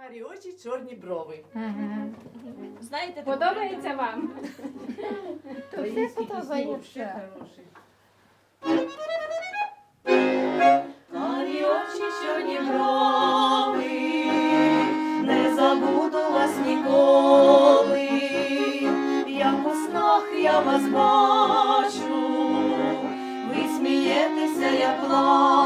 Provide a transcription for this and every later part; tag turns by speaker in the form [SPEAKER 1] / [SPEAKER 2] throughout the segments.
[SPEAKER 1] Карі очі, чорні брови.
[SPEAKER 2] Знаєте,
[SPEAKER 3] Подобається вам?
[SPEAKER 1] То
[SPEAKER 4] все подобається.
[SPEAKER 1] Карі очі, чорні брови, не забуду вас ніколи, як у снах я вас бачу, ви смієтеся, я плачу.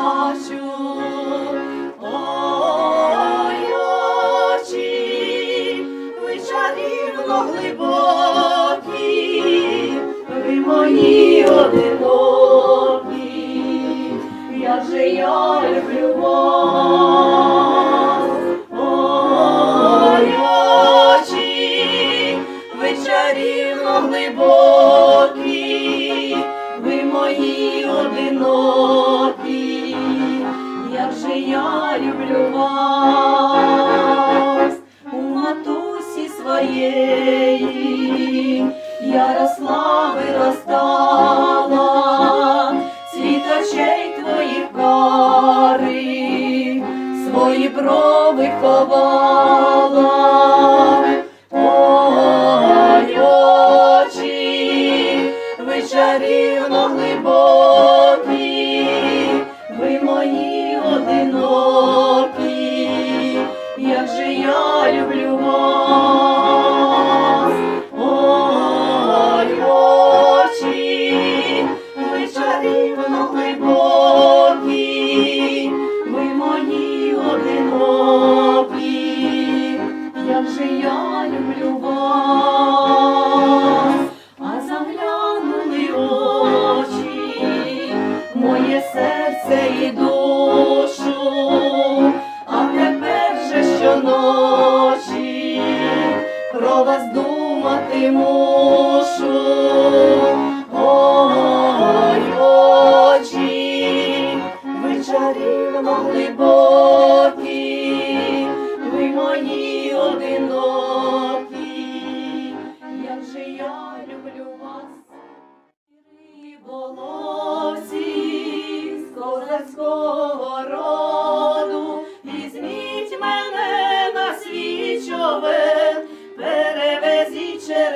[SPEAKER 1] Глибокі, ви мої одинокі, як же я люблю вас. Ой, очі, ви чарівно глибокі, брови ховала. Ой, очі, ви чарівно глибокі, щоночі про вас думати мушу. Ой, очі, ви чарівно глибокі, ви мої одинокі, як же я люблю вас. Риболовці з козацького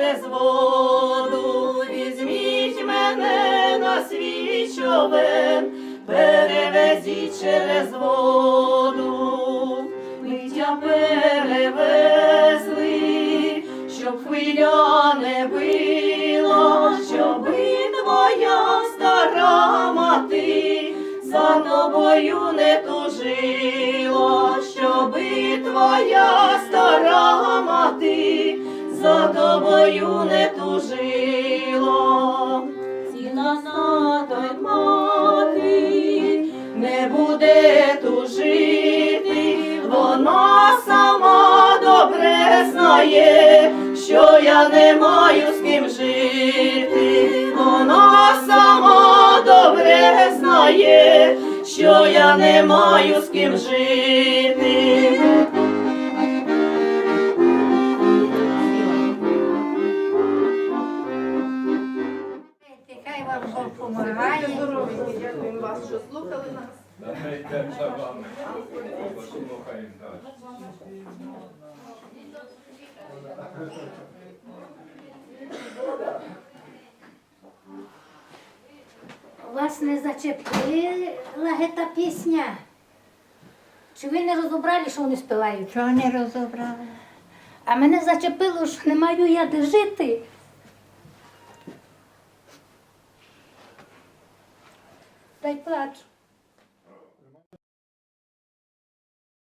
[SPEAKER 1] через воду, візьміть мене на свій човен, перевезіть через воду, миття перевезли, щоб хвиля не била, щоби твоя стара мати за тобою не тужила, щоби твоя стара мати тобою не тужила. Ціна на той мати не буде тужити, вона сама добре знає, що я не маю з ким жити. Вона сама добре знає, що я не маю з ким жити.
[SPEAKER 4] Помагає.
[SPEAKER 1] Дякуємо вас, що слухали нас.
[SPEAKER 5] Давай йдемо за вами. Послухаємо далі.
[SPEAKER 4] Вас не зачепила гета пісня? Чи ви не розібрали, що вони співають?
[SPEAKER 6] Чого не розібрала?
[SPEAKER 4] А мене зачепило, що не маю я де жити. Дай плачу.